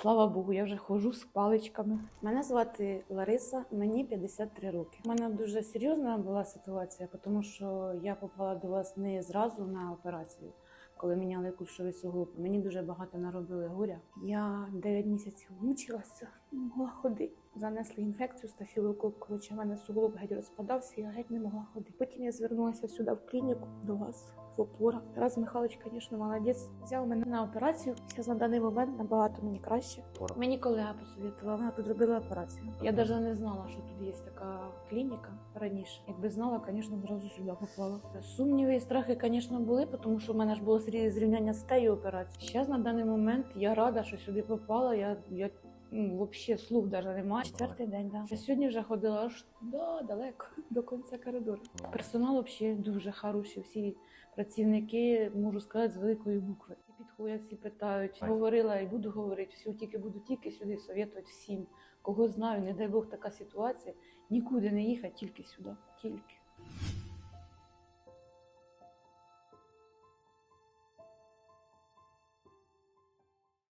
Слава Богу, я вже ходжу з паличками. Мене звати Лариса, мені 53 роки. У мене дуже серйозна була ситуація, тому що я попала до вас не зразу на операцію. Коли міняли кульшовий суглоб, мені дуже багато наробили горя. Я 9 місяців мучилася, не могла ходити. Занесли інфекцію стафілокок. Коротше, в мене суглоб геть розпадався, я геть не могла ходити. Потім я звернулася сюди в клініку до вас в опора. Тарас Михайлович, звісно, молодець. Взяв мене на операцію. Зараз на даний момент набагато мені краще. Мені колега посовітувала, вона тут робила операцію. Я навіть не знала, що тут є така клініка раніше. Якби знала, звісно, одразу сюди попала. Сумніви і страхи, звісно, були, тому що в мене ж було зрівняння з тією операцією. Зараз на даний момент я рада, що сюди попала. Я, я ну, взагалі слух навіть немає. Четвертий день, да. Я сьогодні вже ходила аж туди далеко, до кінця коридору. Персонал взагалі дуже хороший. Всі працівники, можу сказати, з великої букви. Підходять, всі питають. Говорила і буду говорити. Все, тільки буду тільки сюди советувати всім. Кого знаю, не дай Бог така ситуація. Нікуди не їхати, тільки сюди. Тільки.